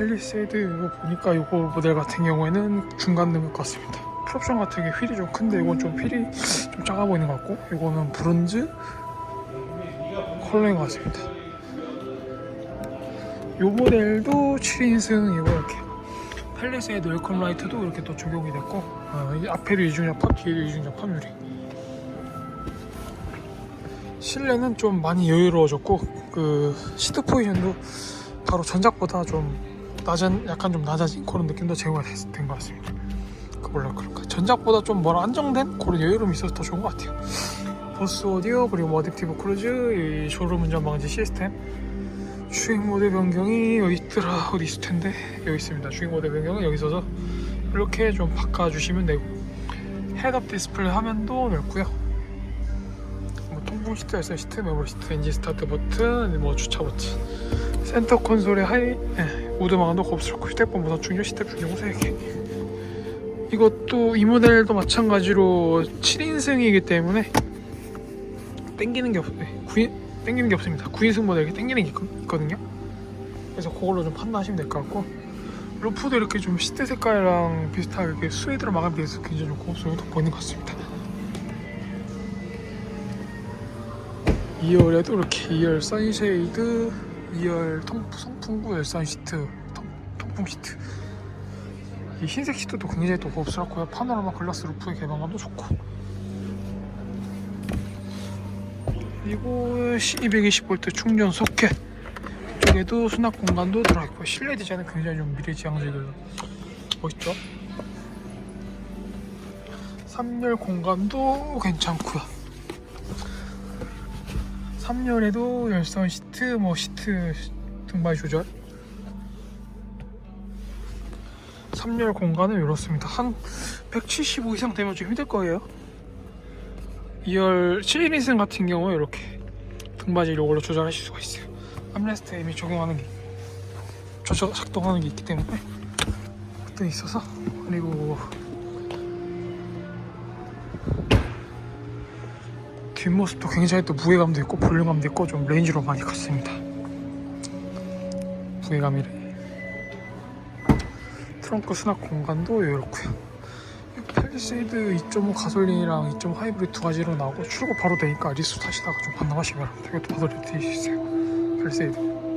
펠리세이드 이거 보니까 이거 모델 같은 경우에는 중간 등급 같습니다. 풀옵션 같은 게 휠이 좀 큰데 이건 좀 휠이 좀 작아 보이는 것 같고 이거는 브론즈 컬러인 것 같습니다. 이 모델도 7인승이고 이렇게 펠리세이드 웰컴 라이트도 이렇게 또 적용이 됐고 어, 이 앞에도 이중접합 뒤에도 이중접합 유리 실내는 좀 많이 여유로워졌고 그 시트 포지션도 바로 전작보다 좀 낮은 약간 좀 낮아진 그런 느낌도 제공이 된것 같습니다. 그 몰라 그럴까 전작보다 좀 뭐라 안정된 그런 여유로움이 있어서 더 좋은 것 같아요. 보스 오디오 그리고 뭐 어댑티브 크루즈 이 졸음 운전 방지 시스템 주행 모드 변경이 여기 있더라 어디 있을 텐데 여기 있습니다. 주행 모드 변경은 여기 있어서 이렇게 좀 바꿔주시면 되고 헤드업 디스플레이 화면도 넓고요. 뭐 통풍 시트, 열선 시트, 메모리 시트, 엔진 스타트 버튼, 뭐 주차 버튼, 센터 콘솔의 하이, 예, 우드망도 곱슬고 휴대폰 모사 충전, 시트 충전 세 개. 이것도 이 모델도 마찬가지로 7인승이기 때문에 땡기는 게 없, 네, 9인, 땡기는 게 없습니다. 9인승 모델이 땡기는 게 있- 있거든요. 그래서 그걸로 좀 판단하시면 될 것 같고 루프도 이렇게 좀 시트 색깔이랑 비슷하게 스웨이드로 있어서 굉장히 좀 고급스러워 보이는 것 같습니다. 2열에도 이렇게 2열 선쉐이드 2열 통, 송풍구 열선 시트 통, 통풍 시트. 이 흰색 시트도 굉장히 또 고급스럽고요. 파노라마 글라스 루프의 개방감도 좋고. 그리고 220V 충전 소켓. 이쪽에도 수납 공간도 들어있고 실내 디자인은 굉장히 좀 미래지향적이고 멋있죠? 3열 공간도 괜찮고요. 3열에도 열선 시트, 뭐 시트 등받이 조절 3열 공간은 이렇습니다 한 175 이상 되면 좀 힘들 거예요 2열 7인승 같은 경우에 이렇게 등받이 이걸로 조절하실 수가 있어요 암레스트 이미 적용하는 게 조절 작동하는 게 있기 때문에 버튼이 있어서 그리고 뒷모습도 굉장히 또 무게감도 있고 볼륨감도 있고 좀 레인지로 많이 컸습니다. 무게감이래. 트렁크 수납 공간도 이렇고요. 펠리세이드 2.5 가솔린이랑 2.5 하이브리드 두 가지로 나오고 출고 바로 되니까 리스 타시다가 좀 바랍니다. 이것도 받아드릴 수 있어요. 펠리세이드.